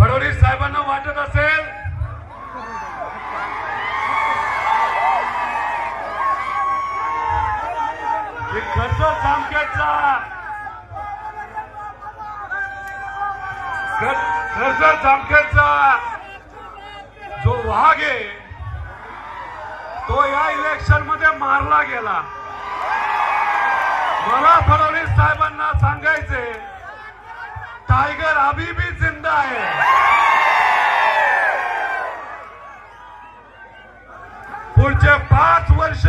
फडणवीस साहेबांना वाटत असेल की खर्च सामक्याचा. खर्च सामक्याचा. जो वाघ आहे तो या इलेक्शनमध्ये मारला गेला. मला फडणवीस साहेबांना सांगायचे टायगर अभी भी जिंदा आहे पुढचे पाच वर्ष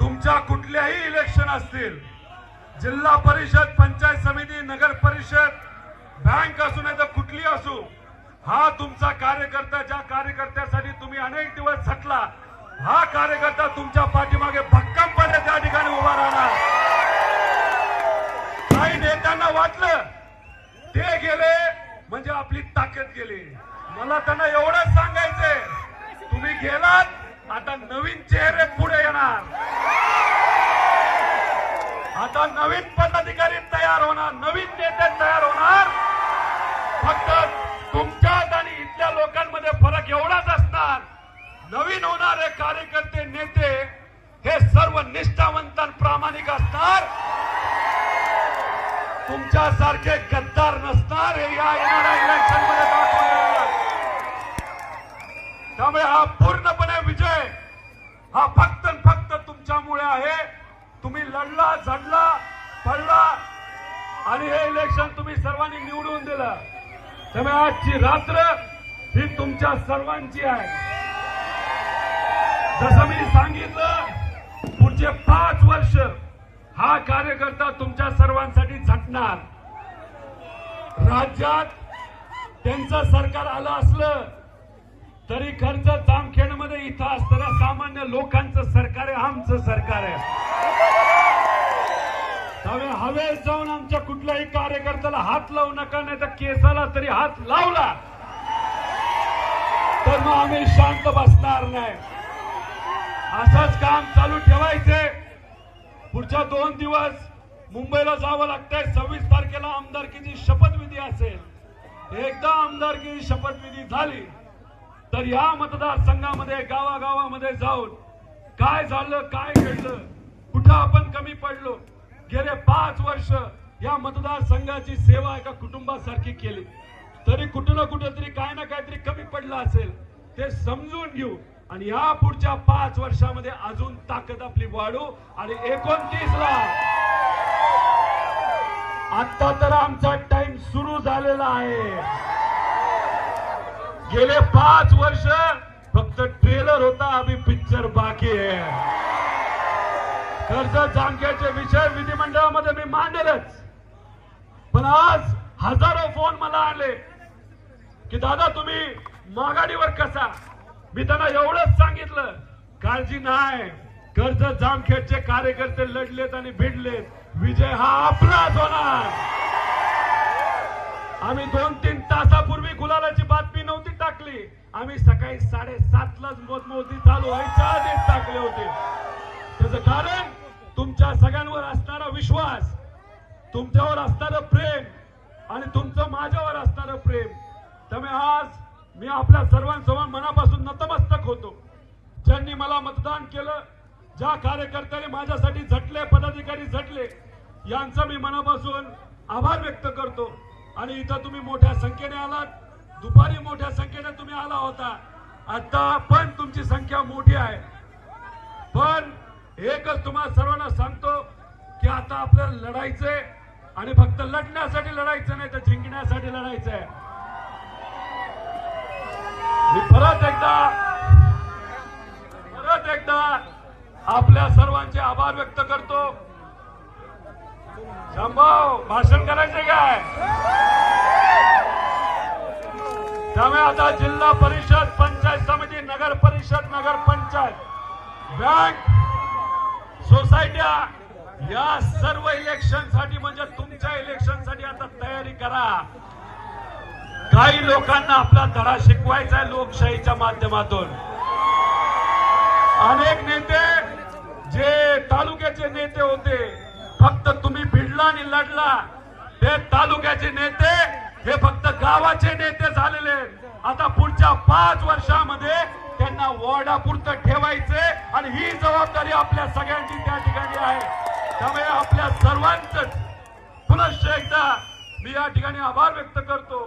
तुमच्या कुठल्याही इलेक्शन असतील जिल्हा परिषद पंचायत समिती नगर परिषद बँक असू नाही तर कुठली असू हा तुमचा कार्यकर्ता ज्या कार्यकर्त्यासाठी तुम्ही अनेक दिवस झटला हा कार्यकर्ता तुमच्या पाठीमागे भक्कमपणे त्या ठिकाणी उभा राहणार. काही नेत्यांना वाटलं आपली ताकद गेली. मला त्यांना एवढंच सांगायचंय. तुम्ही गेलात आता नवीन चेहरे पुढे येणार. आता नवीन पदाधिकारी तयार होणार नवीन नेते तयार होणार. फक्त तुमच्यात आणि इथल्या लोकांमध्ये फरक एवढाच असणार. नवीन होणारे कार्यकर्ते नेते हे सर्व निष्ठावंत प्रामाणिक असणार. तुमच्यासारखे गद्दार नसणार हे या येणार हा फक्त फक्त तुमच्यामुळे आहे. तुम्ही लढला झडला पडला आणि हे इलेक्शन तुम्ही सर्वांनी निवडून दिलं. त्यामुळे आजची रात्र ही तुमच्या सर्वांची आहे. जसं मी सांगितलं पुढचे पाच वर्ष हा कार्यकर्ता तुमच्या सर्वांसाठी झटणार. राज्यात त्यांचं सरकार आलं असलं तरी खर्च जामखेडमध्ये इथं असतं. लोकांचं सरकार आहे आमचं सरकार आहे. त्यामुळे हवेत जाऊन आमच्या कुठल्याही कार्यकर्त्याला हात लावू नका नाही तर केसाला तरी हात लावला. तर मग आम्ही शांत बसणार नाही. असंच काम चालू ठेवायचे. पुढच्या दोन दिवस मुंबईला जावं लागतंय. सव्वीस तारखेला आमदारकीची शपथविधी असेल. एकदा आमदारकीची शपथविधी झाली. तर या मतदारसंघामध्ये गावागावामध्ये जाऊन काय झालं काय घडलं कुठं आपण कमी पडलो गेले पाच वर्ष या मतदारसंघाची सेवा एका कुटुंबासारखी केली. तरी कुठं ना कुठं काय ना काहीतरी कमी पडलं असेल ते समजून घेऊ. आणि या पुढच्या पाच वर्षामध्ये अजून ताकद आपली वाढू. आणि एकोणतीस ला आता तर आमचा टाइम सुरू झालेला आहे. गेले पाच वर्ष फक्त ट्रेलर होता आम्ही पिक्चर बाकी आहे. कर्ज जामक्याचे विषय विधिमंडळामध्ये मी मांडेलच. पण आज हजारो फोन मला आले की दादा तुम्ही माघाडीवर कसा? मी त्यांना एवढंच सांगितलं काळजी नाही. कर्ज जामखेडचे कार्यकर्ते लढलेत आणि भिडलेत. विजय हा आपलाच होणार. आम्ही दोन तीन तासापूर्वी गुलालाची बातमी नव्हती टाकली. आम्ही सकाळी साडेसातलाच मोजमोजी चालू व्हायच्या आधीच टाकले होते. त्याचं कारण तुमच्या सगळ्यांवर असणारा विश्वास तुमच्यावर असणारं प्रेम आणि तुमचं माझ्यावर असणारं प्रेम. त्यामुळे आज मी आपल्या सर्वांसमोर मनापासून नतमस्तक होतो. ज्यांनी मला मतदान केलं ज्या कार्यकर्त्यांनी माझ्यासाठी झटले पदाधिकारी झटले यांचा मी मनापासून आभार व्यक्त करतो. आणि इथं तुम्ही मोठ्या संख्येने आलात. दुपारी मोठ्या संख्येने तुम्ही आला होता. आता पण तुमची संख्या मोठी आहे. पण एकच तुम्हाला सर्वांना सांगतो की आता आपल्याला लढायचंय आणि फक्त लढण्यासाठी लढायचं नाही तर जिंकण्यासाठी लढायचंय. मी परत एकदा परत एकदा आपल्या सर्वांचे आभार व्यक्त करतो. शंभाव भाषण करायचे काय? त्यामुळे आता जिल्हा परिषद पंचायत समिती नगर परिषद नगर पंचायत. बँक सोसायट्या या सर्व इलेक्शनसाठी म्हणजे तुमच्या इलेक्शनसाठी आता तयारी करा. काही लोकांना आपला धडा शिकवायचा आहे लोकशाहीच्या माध्यमातून. अनेक नेते जे तालुक्याचे नेते होते फक्त तुम्ही भिडला आणि लढला ते तालुक्याचे नेते हे फक्त गावाचे नेते झालेले आहेत. आता पुढच्या पाच वर्षामध्ये त्यांना वॉर्डापुरतं ठेवायचे आणि ही जबाबदारी आपल्या सगळ्यांची त्या ठिकाणी आहे. त्यामुळे आपल्या सर्वांच पुनश्च एकदा मी या ठिकाणी आभार व्यक्त करतो.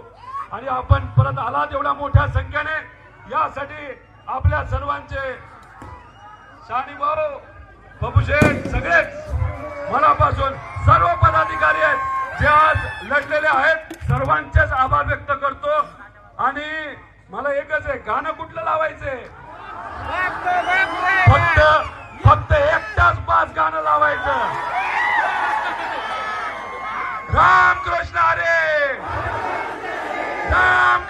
आणि आपण परत आलात एवढ्या मोठ्या संख्येने. यासाठी आपल्या सर्वांचे शाणी भाऊ बाबूशेठ सगळेच मनापासून सर्व पदाधिकारी आहेत. जे आज लढलेले आहेत सर्वांचेच आभार व्यक्त करतो. आणि मला एकच आहे गाणं कुठलं लावायचंय? फक्त फक्त एकटाच पाच गाणं लावायचं. राम कृष्ण अरे राम